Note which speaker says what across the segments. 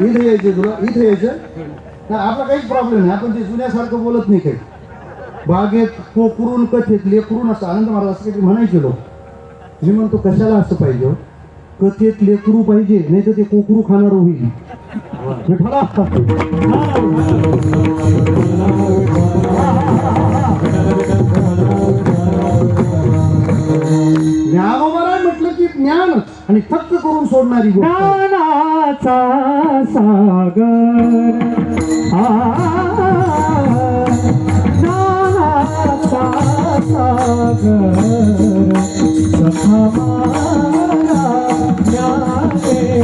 Speaker 1: इथे यायचं तुला इथे यायचं? नाही आपला काहीच प्रॉब्लेम नाही. आपण ते जुन्यासारखं बोलत नाही काही. बागेत कोकरून कथेत लेकरून असं आनंद महाराज असं काहीतरी म्हणायचे लोक. मी म्हणतो कशाला असं पाहिजे हो? कथेत लेकरू पाहिजे नाही तर ते कोकरू खाणार होईल. विठ्ठला. ज्ञानोबरा म्हटलं की ज्ञानच. आणि थक्क करून सोडणारी
Speaker 2: ज्ञानाचा सागर. आ, सागर. सखा मारा ज्ञानेश्वर.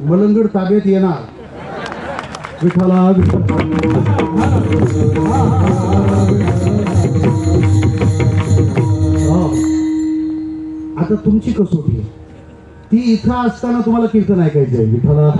Speaker 1: मलंगड ताब्यात येणार. विठ्ठला हो. आता तुमची कसोटी आहे. ती इथं असताना तुम्हाला कीर्तन ऐकायचं आहे विठ्ठला